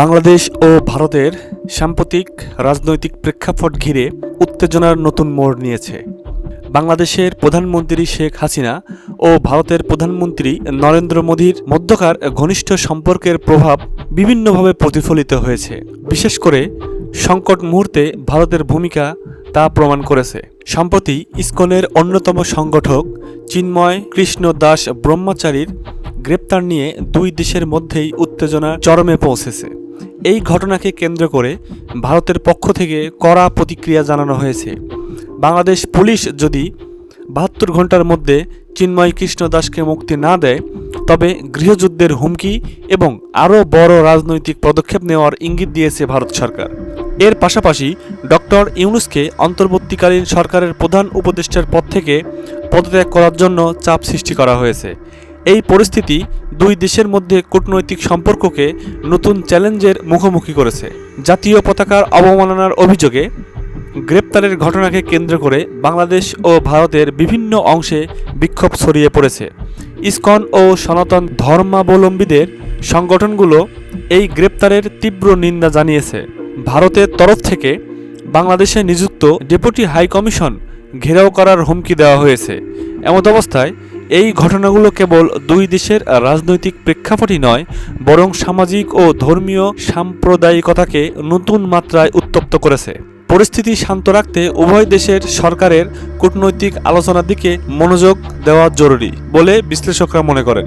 বাংলাদেশ ও ভারতের সাম্প্রতিক রাজনৈতিক প্রেক্ষাপট ঘিরে উত্তেজনার নতুন মোড় নিয়েছে। বাংলাদেশের প্রধানমন্ত্রী শেখ হাসিনা ও ভারতের প্রধানমন্ত্রী নরেন্দ্র মোদীর মধ্যকার ঘনিষ্ঠ সম্পর্কের প্রভাব বিভিন্নভাবে প্রতিফলিত হয়েছে। বিশেষ করে সংকট মুহূর্তে ভারতের ভূমিকা তা প্রমাণ করেছে। সম্প্রতি ইসকনের অন্যতম সংগঠক চিন্ময় কৃষ্ণ দাস ব্রহ্মচারীর গ্রেপ্তার নিয়ে দুই দেশের মধ্যেই উত্তেজনা চরমে পৌঁছেছে। এই ঘটনাকে কেন্দ্র করে ভারতের পক্ষ থেকে কড়া প্রতিক্রিয়া জানানো হয়েছে। বাংলাদেশ পুলিশ যদি বাহাত্তর ঘণ্টার মধ্যে চিন্ময় কৃষ্ণ দাসকে মুক্তি না দেয়, তবে গৃহযুদ্ধের হুমকি এবং আরও বড় রাজনৈতিক পদক্ষেপ নেওয়ার ইঙ্গিত দিয়েছে ভারত সরকার। এর পাশাপাশি ডক্টর ইউনুসকে অন্তর্বর্তীকালীন সরকারের প্রধান উপদেষ্টার পদ থেকে পদত্যাগ করার জন্য চাপ সৃষ্টি করা হয়েছে। এই পরিস্থিতি দুই দেশের মধ্যে কূটনৈতিক সম্পর্ককে নতুন চ্যালেঞ্জের মুখোমুখি করেছে। জাতীয় পতাকার অবমাননার অভিযোগে গ্রেপ্তারের ঘটনাকে কেন্দ্র করে বাংলাদেশ ও ভারতের বিভিন্ন অংশে বিক্ষোভ ছড়িয়ে পড়েছে। ইসকন ও সনাতন ধর্মাবলম্বীদের সংগঠনগুলো এই গ্রেপ্তারের তীব্র নিন্দা জানিয়েছে। ভারতের তরফ থেকে বাংলাদেশে নিযুক্ত ডেপুটি হাই কমিশন ঘেরাও করার হুমকি দেওয়া হয়েছে। এমত অবস্থায় এই ঘটনাগুলো কেবল দুই দেশের রাজনৈতিক প্রেক্ষাপটই নয়, বরং সামাজিক ও ধর্মীয় সাম্প্রদায়িকতাকে নতুন মাত্রায় উত্তপ্ত করেছে। পরিস্থিতি শান্ত রাখতে উভয় দেশের সরকারের কূটনৈতিক আলোচনার দিকে মনোযোগ দেওয়া জরুরি বলে বিশ্লেষকরা মনে করেন।